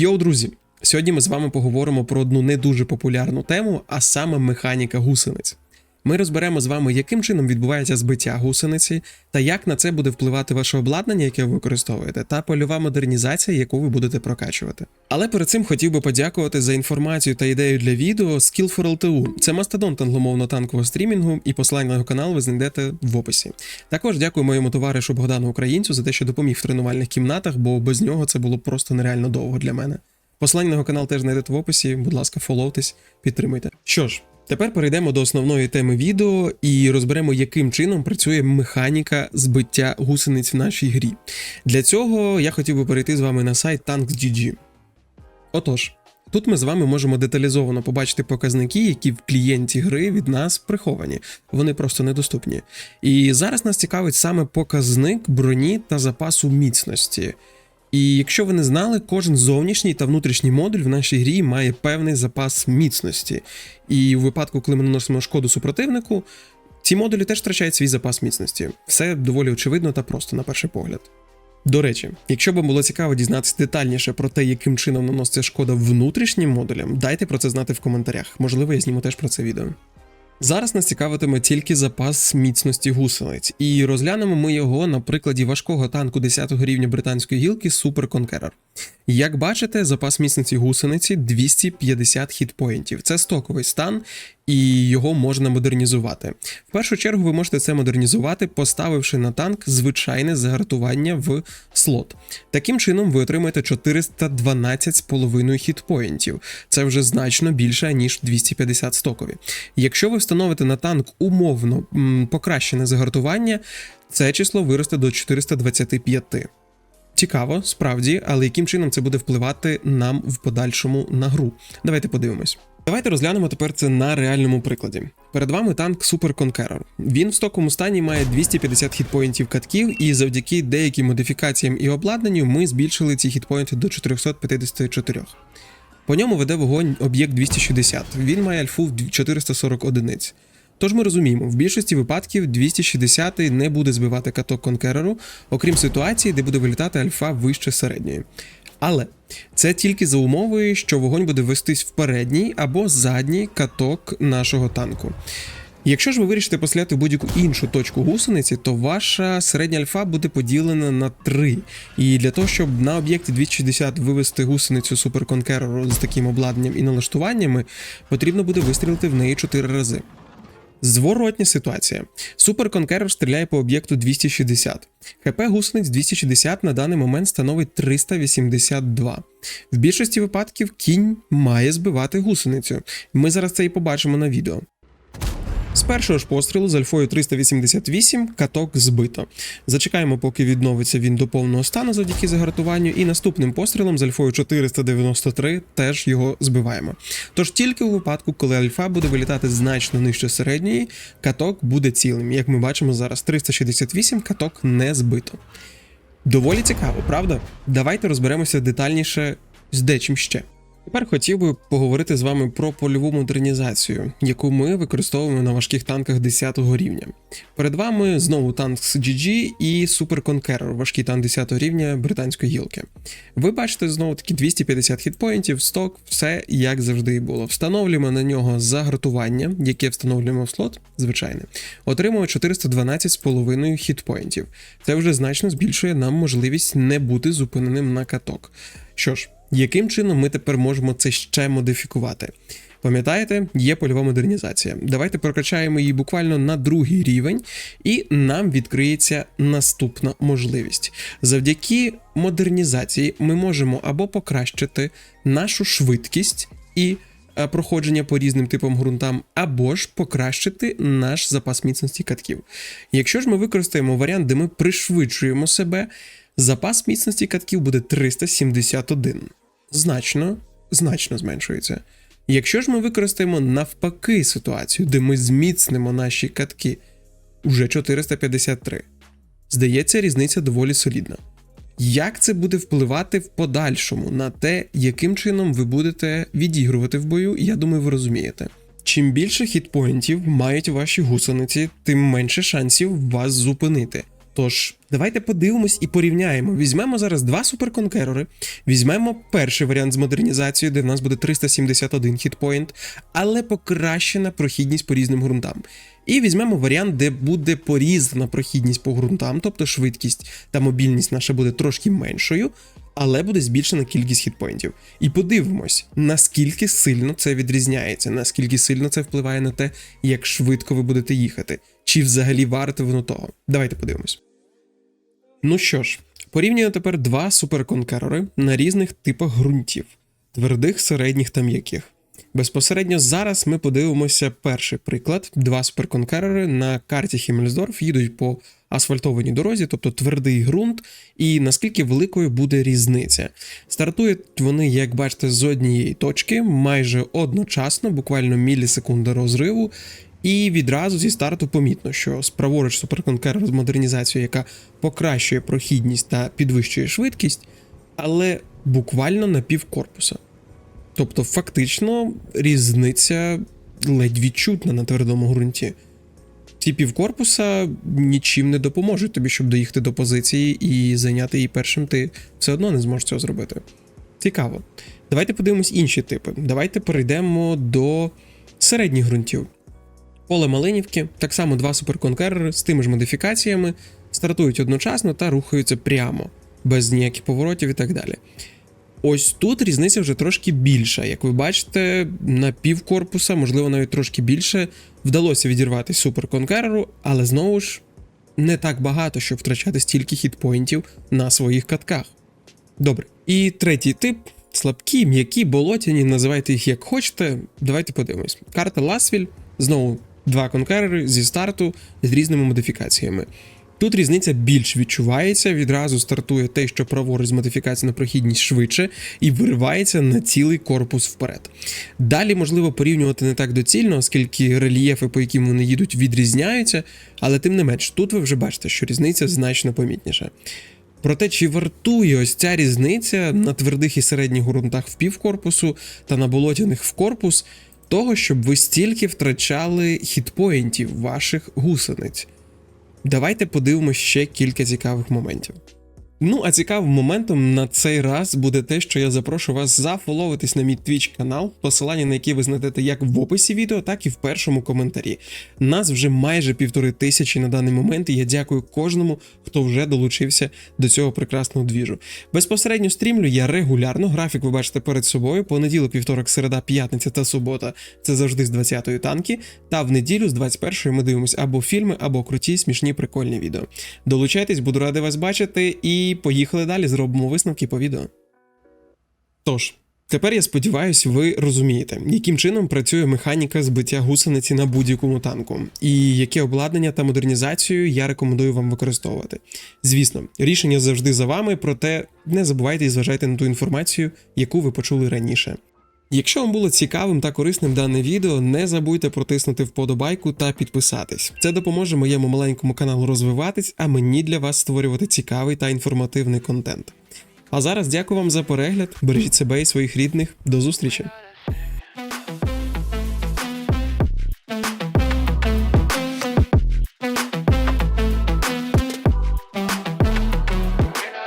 Йоу, друзі! Сьогодні ми з вами поговоримо про одну не дуже популярну тему, а саме механіка гусениць. Ми розберемо з вами, яким чином відбувається збиття гусениці, та як на це буде впливати ваше обладнання, яке ви використовуєте, та польова модернізація, яку ви будете прокачувати. Але перед цим хотів би подякувати за інформацію та ідею для відео Skill for LTU. Це мастодонт англомовно-танкового стрімінгу, і посилання на його канал ви знайдете в описі. Також дякую моєму товаришу Богдану Українцю за те, що допоміг в тренувальних кімнатах, бо без нього це було просто нереально довго для мене. Посилання на його канал теж знайдете в описі. Будь ласка, фоловтесь, підтримуйте. Що ж, тепер перейдемо до основної теми відео і розберемо, яким чином працює механіка збиття гусениць в нашій грі. Для цього я хотів би перейти з вами на сайт Tanks.gg. Отож, тут ми з вами можемо деталізовано побачити показники, які в клієнті гри від нас приховані. Вони просто недоступні. І зараз нас цікавить саме показник броні та запасу міцності. І якщо ви не знали, кожен зовнішній та внутрішній модуль в нашій грі має певний запас міцності. І у випадку, коли ми наносимо шкоду супротивнику, ці модулі теж втрачають свій запас міцності. Все доволі очевидно та просто на перший погляд. До речі, якщо вам було цікаво дізнатися детальніше про те, яким чином наноситься шкода внутрішнім модулям, дайте про це знати в коментарях. Можливо, я зніму теж про це відео. Зараз нас цікавитиме тільки запас міцності гусениць, і розглянемо ми його на прикладі важкого танку 10 рівня британської гілки Super Conqueror. Як бачите, запас міцності гусениці 250 хітпоінтів. Це стоковий стан, і його можна модернізувати. В першу чергу ви можете це модернізувати, поставивши на танк звичайне загартування в слот. Таким чином, ви отримаєте 412,5 хітпоінтів. Це вже значно більше, ніж 250 стокові. Якщо ви встановите на танк умовно покращене загартування, це число виросте до 425. Цікаво, справді, але яким чином це буде впливати нам в подальшому на гру? Давайте подивимось. Давайте розглянемо тепер це на реальному прикладі. Перед вами танк Super Conqueror. Він в стоковому стані має 250 хітпоінтів катків, і завдяки деяким модифікаціям і обладнанню ми збільшили ці хітпоінти до 454. По ньому веде вогонь об'єкт 260. Він має альфу в 440 одиниць. Тож ми розуміємо, в більшості випадків 260 не буде збивати каток конкереру, окрім ситуації, де буде вилітати альфа вище середньої. Але це тільки за умови, що вогонь буде вестись в передній або задній каток нашого танку. Якщо ж ви вирішите постріляти в будь-яку іншу точку гусениці, то ваша середня альфа буде поділена на 3. І для того, щоб на об'єкті 260 вивести гусеницю Conqueror з таким обладнанням і налаштуваннями, потрібно буде вистрілити в неї 4 рази. Зворотня ситуація. Conqueror стріляє по об'єкту 260. ХП гусениць 260 на даний момент становить 382. В більшості випадків кінь має збивати гусеницю. Ми зараз це і побачимо на відео. З першого ж пострілу з альфою 388 каток збито. Зачекаємо, поки відновиться він до повного стану завдяки загартуванню, і наступним пострілом з альфою 493 теж його збиваємо. Тож тільки у випадку, коли альфа буде вилітати значно нижче середньої, каток буде цілим. Як ми бачимо зараз, 368 каток не збито. Доволі цікаво, правда? Давайте розберемося детальніше з дечим ще. Тепер хотів би поговорити з вами про польову модернізацію, яку ми використовуємо на важких танках 10 рівня. Перед вами знову танк з GG і Super Conqueror, важкий танк 10 рівня британської гілки. Ви бачите знову таки 250 хітпоінтів, сток, все як завжди було. Встановлюємо на нього загартування, яке встановлюємо в слот, звичайне. Отримуємо 412,5 хітпоінтів. Це вже значно збільшує нам можливість не бути зупиненим на каток. Що ж, яким чином ми тепер можемо це ще модифікувати? Пам'ятаєте, є польова модернізація. Давайте прокачаємо її буквально на другий рівень, і нам відкриється наступна можливість. Завдяки модернізації ми можемо або покращити нашу швидкість і е, проходження по різним типам ґрунтам, або ж покращити наш запас міцності катків. Якщо ж ми використаємо варіант, де ми пришвидшуємо себе, запас міцності катків буде 371. Значно, значно зменшується. Якщо ж ми використаємо навпаки ситуацію, де ми зміцнимо наші катки, уже 453. Здається, різниця доволі солідна. Як це буде впливати в подальшому на те, яким чином ви будете відігрувати в бою, я думаю, ви розумієте. Чим більше хітпоінтів мають ваші гусениці, тим менше шансів вас зупинити. Тож, давайте подивимось і порівняємо. Візьмемо зараз два суперконкерори, візьмемо перший варіант з модернізацією, де в нас буде 371 хітпоінт, але покращена прохідність по різним ґрунтам. І візьмемо варіант, де буде порізана прохідність по ґрунтам, тобто швидкість та мобільність наша буде трошки меншою, але буде збільшена кількість хітпоінтів. І подивимось, наскільки сильно це відрізняється, наскільки сильно це впливає на те, як швидко ви будете їхати, чи взагалі варте воно того. Давайте подивимось. Ну що ж, порівнюємо тепер два суперконкерори на різних типах ґрунтів: твердих, середніх та м'яких. Безпосередньо зараз ми подивимося перший приклад. Два суперконкерери на карті Хіммельсдорф їдуть по асфальтованій дорозі, тобто твердий ґрунт, і наскільки великою буде різниця. Стартують вони, як бачите, з однієї точки, майже одночасно, буквально мілісекунда розриву. І відразу зі старту помітно, що справоруч суперконкерер з модернізацією, яка покращує прохідність та підвищує швидкість, але буквально на пів корпуса. Тобто, фактично, різниця ледь відчутна на твердому ґрунті. Ці півкорпуса нічим не допоможуть тобі, щоб доїхати до позиції і зайняти її першим, ти все одно не зможеш цього зробити. Цікаво. Давайте подивимось інші типи. Давайте перейдемо до середніх ґрунтів. Поле Малинівки, так само два суперконкерери з тими ж модифікаціями, стартують одночасно та рухаються прямо, без ніяких поворотів і так далі. Ось тут різниця вже трошки більша. Як ви бачите, на пів корпуса, можливо, навіть трошки більше, вдалося відірвати суперконкереру, але знову ж не так багато, щоб втрачати стільки хітпоінтів на своїх катках. Добре. І третій тип слабкі, м'які, болотяні, називайте їх як хочете. Давайте подивимось. Карта Ласвіль, знову два конкерери зі старту з різними модифікаціями. Тут різниця більш відчувається, відразу стартує те, що праворуч з модифікації на прохідність швидше, і виривається на цілий корпус вперед. Далі можливо порівнювати не так доцільно, оскільки рельєфи, по яким вони їдуть, відрізняються, але тим не менш, тут ви вже бачите, що різниця значно помітніша. Проте, чи вартує ось ця різниця на твердих і середніх ґрунтах в півкорпусу та на болотяних в корпус, того, щоб ви стільки втрачали хітпоінтів ваших гусениць? Давайте подивимося ще кілька цікавих моментів. Ну, а цікавим моментом на цей раз буде те, що я запрошу вас зафоловитись на мій Twitch канал, посилання на який ви знайдете як в описі відео, так і в першому коментарі. Нас вже майже півтори тисячі на даний момент, і я дякую кожному, хто вже долучився до цього прекрасного двіжу. Безпосередньо стрімлю я регулярно. Графік ви бачите перед собою. Понеділок, вівторок, середа, п'ятниця та субота це завжди з 20-ї танки. Та в неділю з 21-ї ми дивимося або фільми, або круті, смішні, прикольні відео. Долучайтесь, буду радий вас бачити, і поїхали далі. Зробимо висновки по відео. Тож. Тепер я сподіваюся, ви розумієте, яким чином працює механіка збиття гусениці на будь-якому танку, і яке обладнання та модернізацію я рекомендую вам використовувати. Звісно, рішення завжди за вами, проте не забувайте і зважайте на ту інформацію, яку ви почули раніше. Якщо вам було цікавим та корисним дане відео, не забудьте протиснути вподобайку та підписатись. Це допоможе моєму маленькому каналу розвиватись, а мені для вас створювати цікавий та інформативний контент. А зараз дякую вам за перегляд. Бережіть себе і своїх рідних. До зустрічі!